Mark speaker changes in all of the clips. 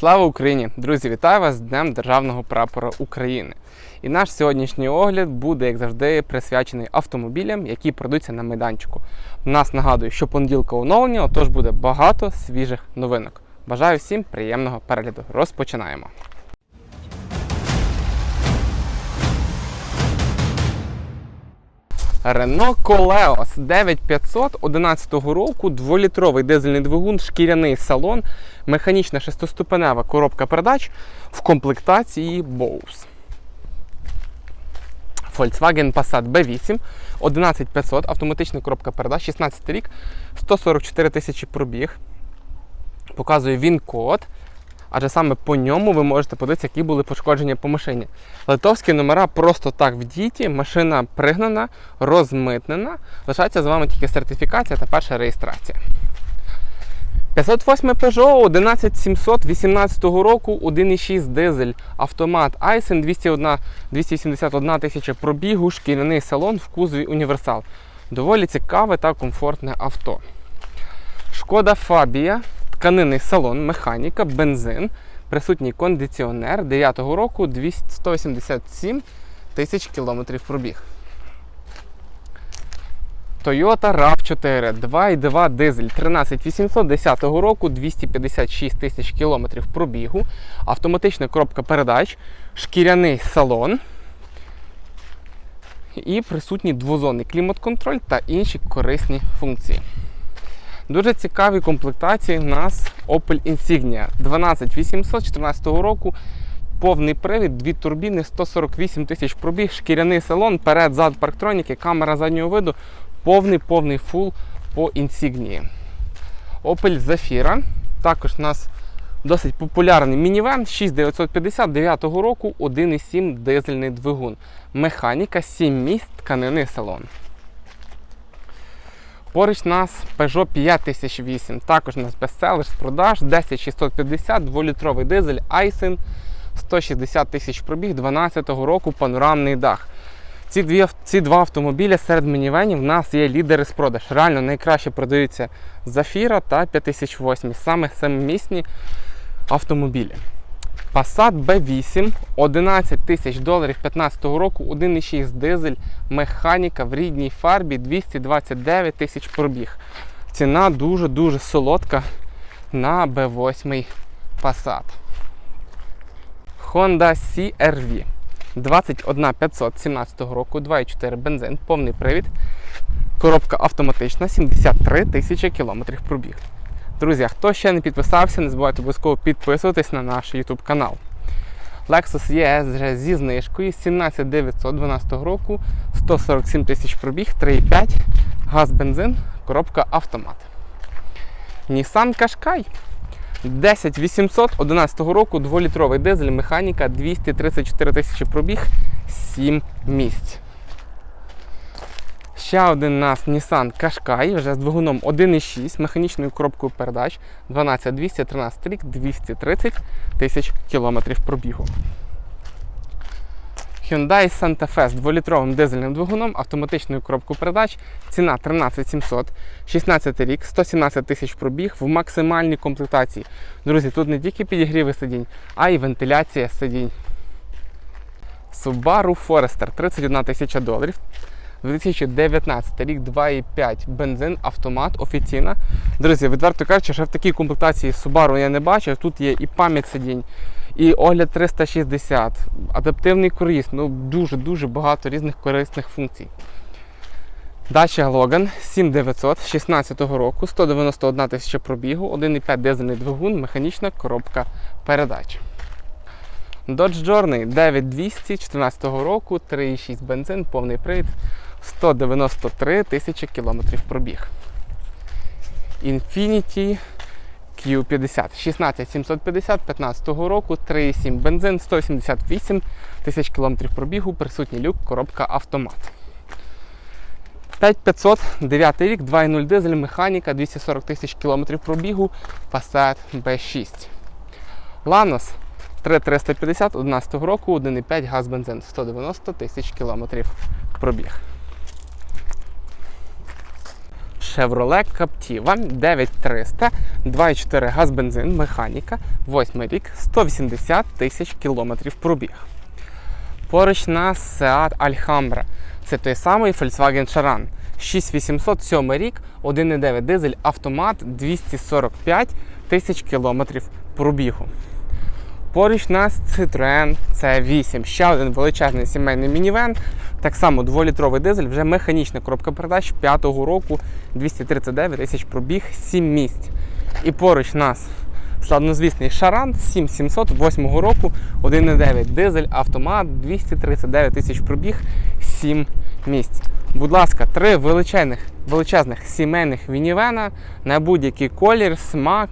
Speaker 1: Слава Україні! Друзі, вітаю вас з Днем Державного прапора України. І наш сьогоднішній огляд буде, як завжди, присвячений автомобілям, які продаються на майданчику. Нас нагадую, що понеділка оновлення, отож буде багато свіжих новинок. Бажаю всім приємного перегляду. Розпочинаємо. Renault Koleos 9500 11 року, 2-літровий дизельний двигун, шкіряний салон, механічна шестиступенева коробка передач в комплектації Bose. Volkswagen Passat B8 11500, автоматична коробка передач, 16 рік, 144 тисячі пробіг. Показує він код. Адже саме по ньому ви можете подивитися, які були пошкодження по машині. Литовські номера просто так в діті, машина пригнана, розмитнена. Лишається з вами тільки сертифікація та перша реєстрація. 508 Peugeot 11700 18 року, 1,6 дизель, автомат Айсен 201, 281 тисяча пробігу, шкіряний салон в кузові універсал. Доволі цікаве та комфортне авто. Шкода Фабія, тканинний салон, механіка, бензин, присутній кондиціонер 9-го року 287 тисяч кілометрів пробіг. Toyota RAV4 2.2 дизель 13800 10 року 256 тисяч кілометрів пробігу, автоматична коробка передач, шкіряний салон і присутній двозонний клімат-контроль та інші корисні функції. Дуже цікаві комплектації у нас Opel Insignia 12800 14 року. Повний привід, дві турбіни, 148 тисяч пробіг, шкіряний салон, перед, зад парктроніки, камера заднього виду, повний повний фул по Insignia. Opel Zafira. Також у нас досить популярний мінівен 6950 9 року, 1,7 дизельний двигун. Механіка, 7 місць, тканинний салон. Поруч нас Peugeot 5008. Також у нас бестселер з продаж 10650, 2-літровий дизель Айсен, 160 тисяч пробіг 12-го року панорамний дах. Ці, дві, ці два автомобілі серед мінівенів в нас є лідери з продаж. Реально найкраще продаються Zafira та 5008, саме семимісні автомобілі. Passat B8 11 тисяч доларів 15 року, 1,6 дизель, механіка в рідній фарбі 229 тисяч пробіг. Ціна дуже-дуже солодка на B8 Passat. Honda CR-V 21500 17 року, 2,4 бензин, повний привід. Коробка автоматична, 73 тисячі кілометрів пробіг. Друзі, хто ще не підписався, не забувайте обов'язково підписуватись на наш YouTube канал. Lexus ES вже зі знижкою 17912 року, 147 тисяч пробіг, 3,5, газ бензин, коробка автомат. Nissan Qashqai 10800 11 року, 2-літровий дизель, механіка, 234 тисячі пробіг, 7 місць. Ще один у нас Nissan Qashqai, вже з двигуном 1,6, механічною коробкою передач 12200, 13 рік, 230 тисяч кілометрів пробігу. Hyundai Santa Fe з 2-літровим дизельним двигуном, автоматичною коробкою передач, ціна 13700, 16 рік, 117 тисяч пробіг в максимальній комплектації. Друзі, тут не тільки підігріви сидінь, а й вентиляція сидінь. Subaru Forester 31 тисяча доларів. 2019 рік 2,5 бензин, автомат, офіційна. Друзі, відверто кажучи, що в такій комплектації Subaru я не бачив. Тут є і пам'ять сидінь, і огляд 360, адаптивний круїз, ну дуже-дуже багато різних корисних функцій. Dacia Logan 7900 16 року, 191 тисяча пробігу, 1,5 дизельний двигун, механічна коробка передач. Dodge Journey 9200 14 року, 3,6 бензин, повний привід, 193 тисячі кілометрів пробіг. Infiniti Q50 16750 15 року, 3,7 бензин, 178 тисяч кілометрів пробігу, присутній люк, коробка автомат. 5500, 9 рік, 2,0 дизель, механіка, 240 тисяч кілометрів пробігу, Passat B6. Lanos 3350 11 року, 1,5 газ бензин, 190 тисяч кілометрів пробіг. Chevrolet Captiva 9300, 2,4 газ бензин, механіка, 8 рік, 180 тисяч кілометрів пробіг. Поруч нас Seat Alhambra. Це той самий Volkswagen Charan. 6800, 7 рік, 1,9 дизель, автомат, 245 тисяч кілометрів пробігу. Поруч нас Citroen C8, ще один величезний сімейний мінівен. Так само 2-літровий дизель, вже механічна коробка передач 5-го року, 239 тисяч пробіг, 7 місць. І поруч нас славнозвісний Шаран 7700 8 року, 1,9 дизель, автомат, 239 тисяч пробіг, 7 місць. Будь ласка, три величезних, величезних сімейних мінівена на будь-який колір, смак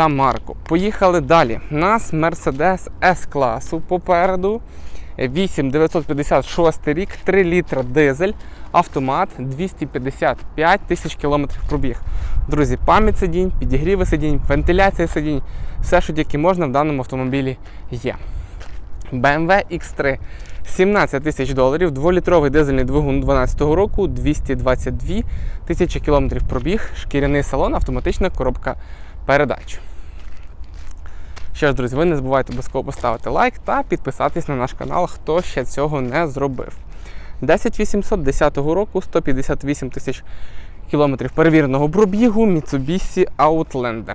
Speaker 1: та марку. Поїхали далі. У нас Mercedes S-класу попереду. 8956 рік, 3 літра дизель, автомат 255 тисяч кілометрів пробіг. Друзі, пам'ять сидінь, підігріви сидінь, вентиляція сидінь, все, що тільки можна в даному автомобілі є. BMW X3 17 тисяч доларів, 2-літровий дизельний двигун 2012 року, 222 тисячі кілометрів пробіг, шкіряний салон, автоматична коробка передач. Що ж, друзі, ви не забувайте обов'язково поставити лайк та підписатись на наш канал, хто ще цього не зробив. 10810 року, 158 тисяч кілометрів перевіреного пробігу, Mitsubishi Outlander.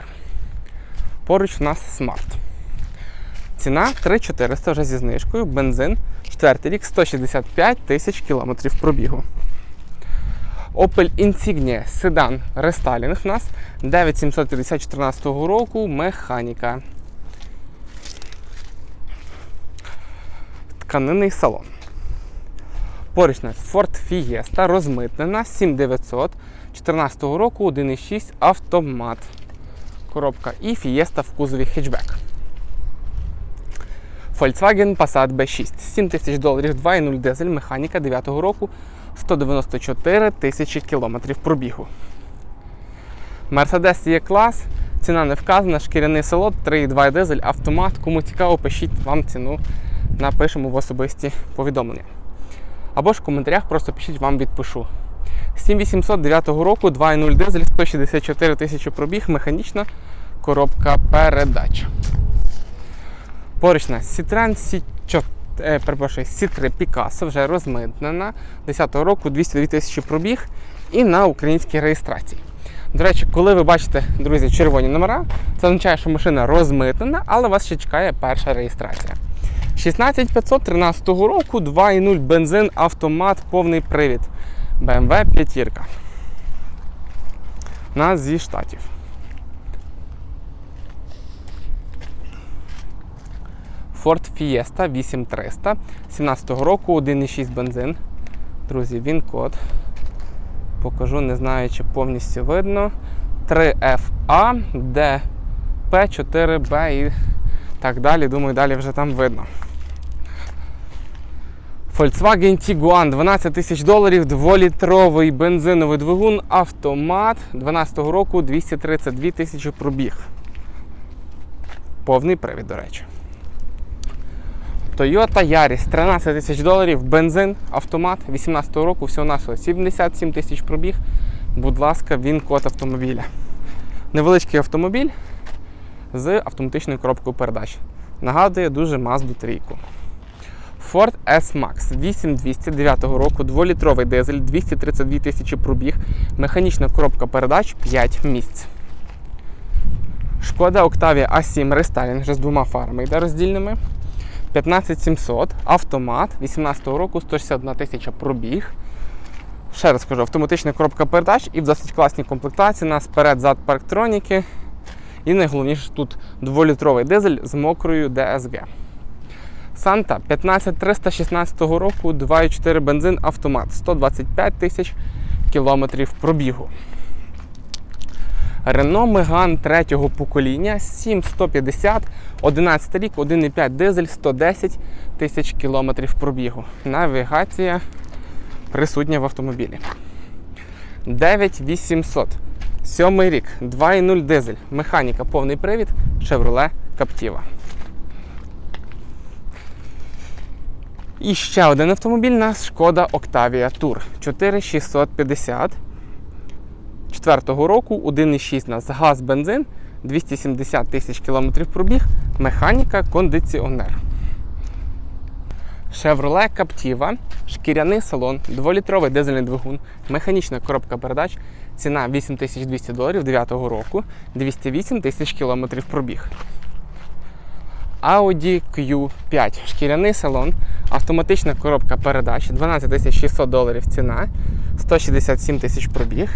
Speaker 1: Поруч у нас Smart. Ціна 3400 вже зі знижкою, бензин, 4 рік, 165 тисяч кілометрів пробігу. Opel Insignia седан рестайлінг у нас 9750 року, механіка. Тканинний салон. Поруч нас Ford Fiesta розмитнена 7900 14 року 1,6 автомат. Коробка і Fiesta в кузові хетчбек. Volkswagen Passat B6 7 тисяч доларів 2,0 дизель, механіка 9 року 194 тисячі кілометрів пробігу. Mercedes є клас, ціна не вказана, шкіряний салон, 3,2 дизель, автомат. Кому цікаво, пишіть вам ціну, напишемо в особисті повідомлення. Або ж в коментарях просто пишіть, вам відпишу. 7809 року, 2,0 дизель, 164 тисячі пробіг, механічна коробка передач. Поруч нас Citroen C4, е, перепрошую, C3 Picasso вже розмитнена 10 року 202 тисячі пробіг і на українській реєстрації. До речі, коли ви бачите, друзі, червоні номера, це означає, що машина розмитнена, але вас ще чекає перша реєстрація. 16513 року 2,0 бензин, автомат, повний привід. BMW 5. Нас зі штатів. Ford Fiesta 8300 17-го року 1,6 бензин. Друзі, він код. Покажу, не знаю, чи повністю видно. 3FA, DP, 4B і так далі. Думаю, далі вже там видно. Volkswagen Tiguan 12 тисяч доларів, 2-літровий бензиновий двигун, автомат 12 року 232 тисячі пробіг. Повний привід, до речі. Toyota Yaris 13 тисяч доларів, бензин, автомат 18-го року, всього нашого 77 тисяч пробіг. Будь ласка, він код автомобіля. Невеличкий автомобіль з автоматичною коробкою передач. Нагадує дуже Mazda 3. Ford S-Max 8209 року, 2-літровий дизель, 232 тисячі пробіг, механічна коробка передач 5 місць. Шкода Octavia A7 рестайлінг вже з двома фарами йде роздільними. 15700, автомат 18 року, 161 тисяча пробіг. Ще раз кажу, автоматична коробка передач і в досить класній комплектації. У нас перед-зад парктроніки. І найголовніше тут 2-літровий дизель з мокрою DSG. Санта 15316 року, 2,4 бензин, автомат, 125 тисяч кілометрів пробігу. Renault Megane третього покоління 7150, 11 рік, 1,5 дизель, 110 тисяч кілометрів пробігу. Навігація присутня в автомобілі. 9800. Сьомий рік, 2,0 дизель, механіка, повний привід, Chevrolet Captiva. І ще один автомобіль нас Шкода Octavia Tour 4650. 2004 року, 1,6 у нас газ, бензин, 270 тисяч кілометрів пробіг, механіка, кондиціонер. Chevrolet Captiva, шкіряний салон, 2-літровий дизельний двигун, механічна коробка передач, ціна 8200 доларів 9 року, 208 тисяч кілометрів пробіг. Audi Q5, шкіряний салон, автоматична коробка передач, 12 600 доларів ціна, 167 тисяч пробіг.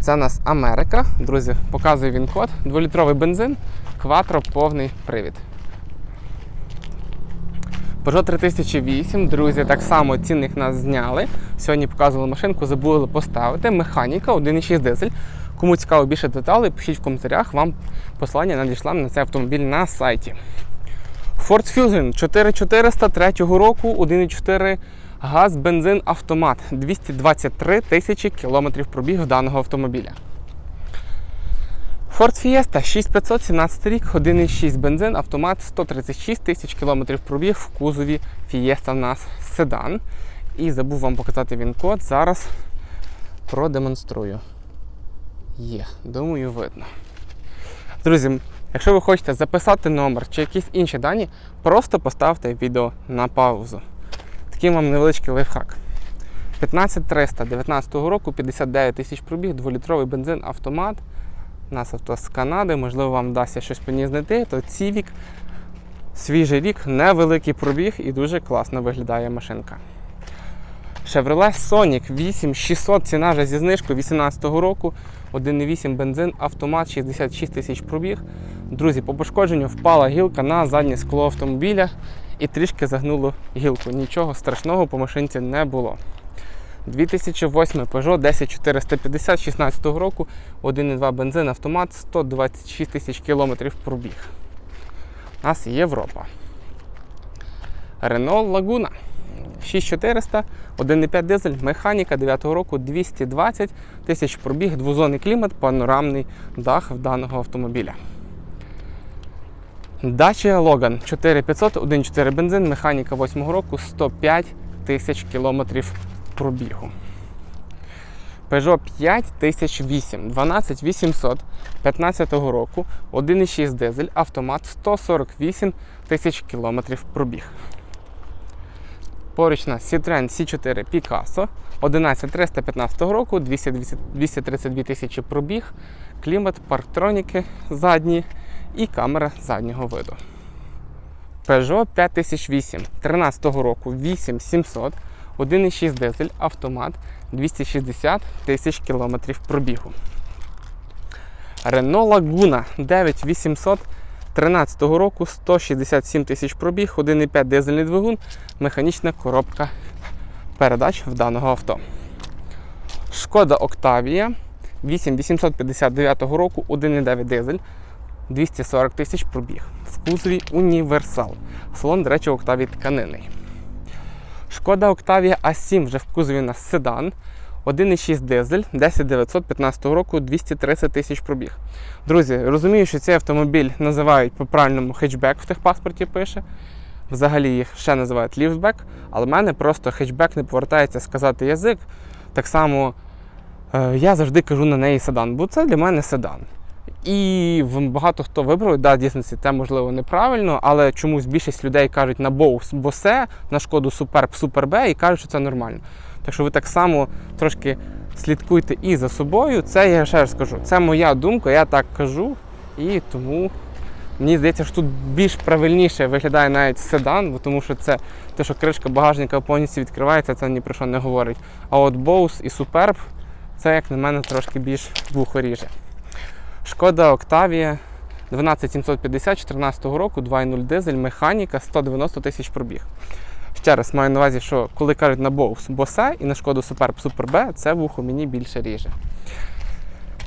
Speaker 1: Це у нас Америка. Друзі, показую він код. 2-літровий бензин, кватро, повний привід. Peugeot 3008, друзі, так само цінник нас зняли. Сьогодні показували машинку, забули поставити. Механіка 1,6 дизель. Кому цікаво більше деталей, пишіть в коментарях, вам послання надійшла на цей автомобіль на сайті. Ford Fusion 4400 3 року, 1,4 газ, бензин, автомат. 223 тисячі кілометрів пробіг даного автомобіля. Ford Fiesta 6517 рік, 1,6 бензин, автомат 136 тисяч кілометрів пробіг в кузові Fiesta в нас седан. І забув вам показати він код. Зараз продемонструю. Є, думаю, видно. Друзі, якщо ви хочете записати номер чи якісь інші дані, просто поставте відео на паузу. Такий вам невеличкий лайфхак. 15300 19 року, 59 тисяч пробіг, 2-літровий бензин, автомат. У нас авто з Канади, можливо, вам вдасться щось по ній знайти, то Civic, свіжий рік, невеликий пробіг і дуже класно виглядає машинка. Chevrolet Sonic 8600, ціна вже зі знижкою 2018 року, 1,8 бензин, автомат 66 тисяч пробіг. Друзі, по пошкодженню впала гілка на заднє скло автомобіля і трішки загнуло гілку. Нічого страшного по машинці не було. 2008 Peugeot 10450 16 року, 1,2 бензин, автомат, 126 тисяч кілометрів пробіг. У нас Європа. Renault Laguna 6400, 1,5 дизель, механіка 9 року, 220 тисяч пробіг, двозонний клімат, панорамний дах в даного автомобіля. Dacia Logan 4500, 1,4 бензин, механіка 8 року, 105 тисяч кілометрів пробігу. Peugeot 5008, 12800 15 року, 1,6 дизель, автомат 148 тисяч кілометрів пробіг. Поруч нас Citroen C4 Picasso 11315 року, 232 тисячі пробіг, клімат, парктроніки задні і камера заднього виду. Peugeot 5008 13 року 8700, 1,6 дизель, автомат 260 тисяч кілометрів пробігу. Renault Laguna 9800 13 року 167 тисяч пробіг, 1,5 дизельний двигун, механічна коробка передач в даного авто. Шкода Octavia 8859 року, 1,9 дизель, 240 тисяч пробіг. В кузові універсал. Салон, до речі, Octavia тканинний. Шкода Octavia A7 вже в кузові у нас седан. 1,6 дизель 10915 року 230 тисяч пробіг. Друзі, розумію, що цей автомобіль називають по-правильному хетчбек в техпаспорті пише. Взагалі їх ще називають ліфтбек, але в мене просто хетчбек не повертається сказати язик. Так само е, я завжди кажу на неї седан, бо це для мене седан. І багато хто вибрав, да, дійсно, це можливо неправильно, але чомусь більшість людей кажуть на Боус Босе, на шкоду Суперб, Суперб і кажуть, що це нормально. Так що ви так само трошки слідкуйте і за собою. Це я ще раз скажу. Це моя думка, я так кажу. І тому мені здається, що тут більш правильніше виглядає навіть седан, бо тому що це те, що кришка багажника повністю відкривається, це ні про що не говорить. А от Боус і Суперб, це, як на мене, трошки більш вухо ріже. Шкода Octavia 12750 14 року, 2.0 дизель, механіка, 190 тисяч пробіг. Ще раз маю на увазі, що коли кажуть на Боус Босе і на шкоду Superb Super B, це вухо мені більше ріже.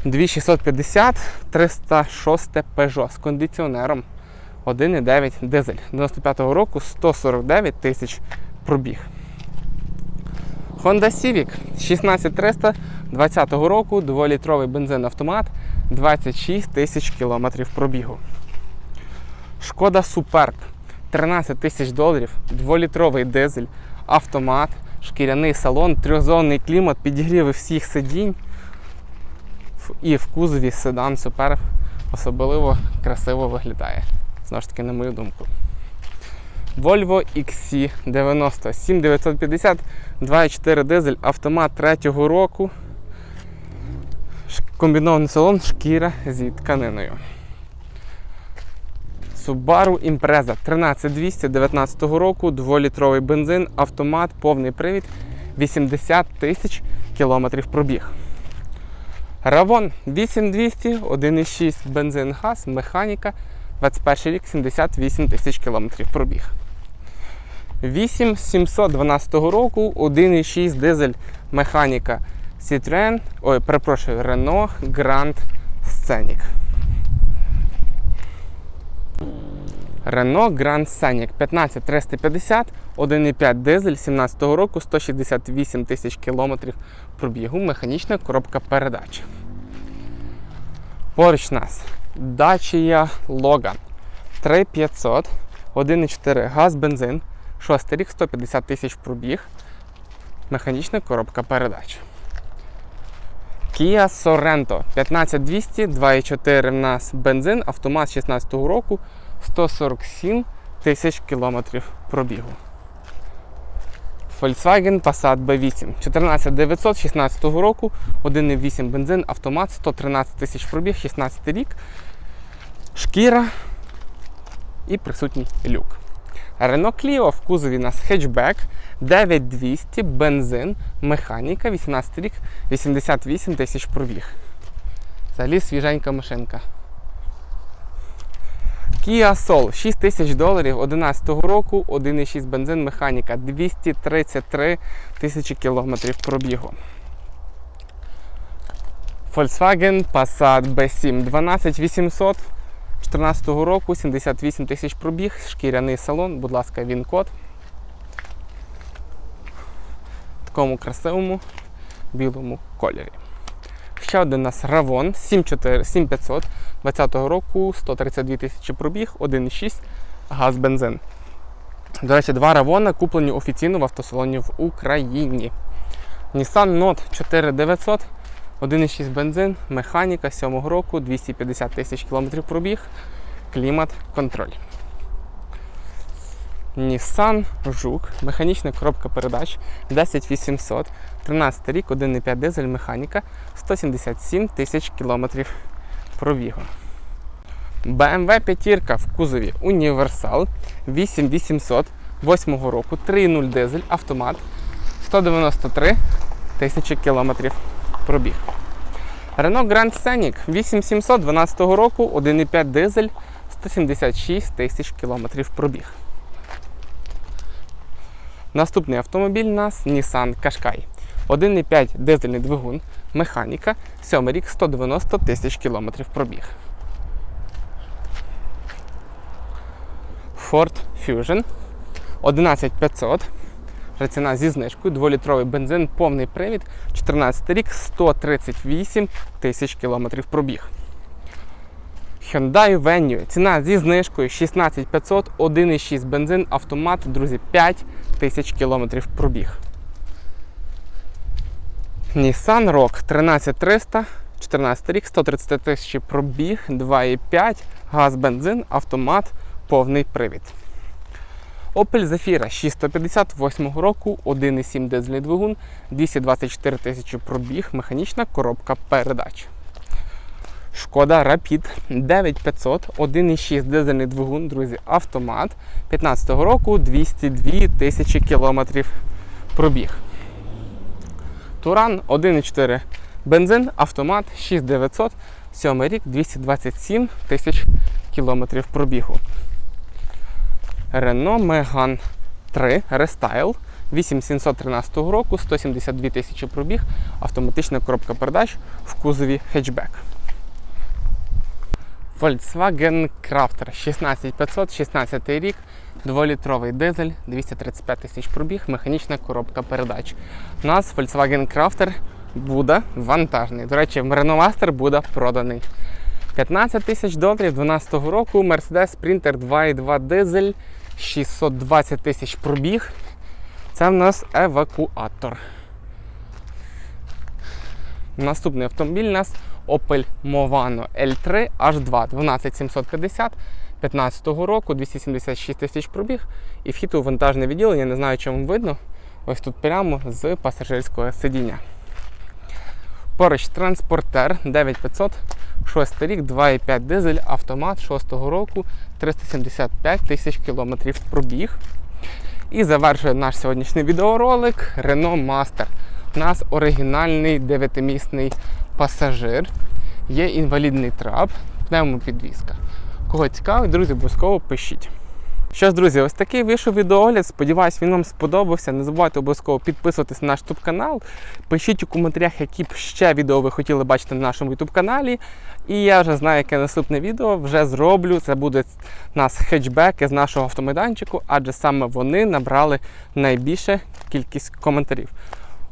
Speaker 1: 2650 306 Peugeot з кондиціонером 1,9 дизель. 95-го року 149 тисяч пробіг. Honda Civic 16300 20 року, 2-літровий бензин автомат, 26 тисяч кілометрів пробігу. Шкода Superb 13 тисяч доларів, 2-літровий дизель, автомат, шкіряний салон, трьохзонний клімат, підігріви всіх сидінь. І в кузові седан супер особливо красиво виглядає. Знову ж таки, на мою думку. Volvo XC90 7950 2.4 дизель, автомат третього року. Комбінований салон, шкіра зі тканиною. Subaru Impreza 13200 19 року, 2-літровий бензин, автомат, повний привід, 80 тисяч кілометрів пробіг. Равон 8200, 1,6 бензин газ, механіка, 21 рік, 78 тисяч кілометрів пробіг. 8712 року, 1,6 дизель механіка Citroen, ой, перепрошую, Renault Grand Scenic. Renault Grand Scenic 15350, 1,5 дизель 17 року, 168 тисяч кілометрів пробігу, механічна коробка передач. Поруч нас Dacia Logan 3500, 1,4 газ, бензин, 6 рік, 150 тисяч пробіг, механічна коробка передач. Kia Sorento 15200, 2,4 в нас бензин, автомат 16 року, 147 тисяч кілометрів пробігу. Volkswagen Passat B8 14900 16 року, 1,8 бензин, автомат, 113 тисяч пробіг, 16 рік, шкіра і присутній люк. Renault Clio в кузові нас хетчбек 9200, бензин, механіка, 18 рік, 88 тисяч пробіг. Взагалі свіженька машинка. Kia Soul 6 тисяч доларів 11 року, 1,6 бензин, механіка, 233 тисячі кілометрів пробігу. Volkswagen Passat B7 12800 14 року, 78 тисяч пробіг, шкіряний салон, будь ласка, він код. В такому красивому білому кольорі. Ще один у нас 74 7500 20 року, 132 тисячі пробіг, 1,6 газ бензин. До речі, два Равона куплені офіційно в автосалоні в Україні. Nissan Note 4900, 1,6 бензин, механіка 7 року, 250 тисяч кілометрів пробіг, клімат, контроль. Nissan Жук, механічна коробка передач 10800, 13 рік, 1,5 дизель, механіка, 177 тисяч кілометрів пробігу. BMW п'ятірка в кузові Універсал 8800 8 року, 3.0 дизель, автомат, 193 тисячі кілометрів пробіг. Renault Grand Scenic 8700 12 року, 1,5 дизель, 176 тисяч кілометрів пробіг. Наступний автомобіль у нас Nissan Qashqai. 1,5 дизельний двигун, механіка, 7 рік, 190 тисяч кілометрів пробіг. Ford Fusion 11500. Вже ціна зі знижкою, 2-літровий бензин, повний привід, 14 рік, 138 тисяч кілометрів пробіг. Hyundai Venue. Ціна зі знижкою 16500, 1,6 бензин, автомат, друзі, 5 тисяч кілометрів пробіг. Nissan Rogue 13300, 14 рік, 130 тисяч пробіг, 2,5, газ, бензин, автомат, повний привід. Opel Zafira 6158 року, 1,7 дизельний двигун, 224 тисячі пробіг, механічна коробка передач. Шкода Rapid 9500, 1,6 дизельний двигун, друзі, автомат 15 року, 202 тисячі кілометрів пробіг. Туран 1,4 бензин, автомат 6900, 7 рік, 227 тисяч кілометрів пробігу. Renault Megane 3 Restyle 8713 року, 172 тисячі пробіг, автоматична коробка передач в кузові хетчбек. Volkswagen Crafter 16500, 16 рік, 2-літровий дизель, 235 тисяч пробіг, механічна коробка передач. У нас Volkswagen Crafter буде вантажний. До речі, Renault Master буде проданий. 15 тисяч доларів 12 року, Mercedes Sprinter 2.2 дизель, 620 тисяч пробіг. Це в нас евакуатор. Наступний автомобіль у нас Opel Movano L3 H2 12750 15 року, 276 тисяч пробіг і вхід у вантажне відділення. Не знаю, чому видно. Ось тут прямо з пасажирського сидіння. Поруч транспортер 9500, 6 рік, 2,5 дизель, автомат 6 року, 375 тисяч кілометрів пробіг. І завершує наш сьогоднішній відеоролик Renault Master. У нас оригінальний 9-місний пасажир, є інвалідний трап, пневмопідвізка. Кого цікавить, друзі, обов'язково пишіть. Що ж, друзі, ось такий вийшов відеогляд. Сподіваюсь, він вам сподобався. Не забувайте обов'язково підписуватись на наш YouTube канал. Пишіть у коментарях, які б ще відео ви хотіли бачити на нашому YouTube каналі. І я вже знаю, яке наступне відео вже зроблю. Це буде у нас хетчбеки з нашого автомайданчику, адже саме вони набрали найбільше кількість коментарів.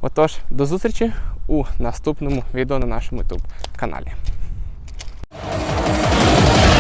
Speaker 1: Отож, до зустрічі у наступному відео на нашому YouTube каналі.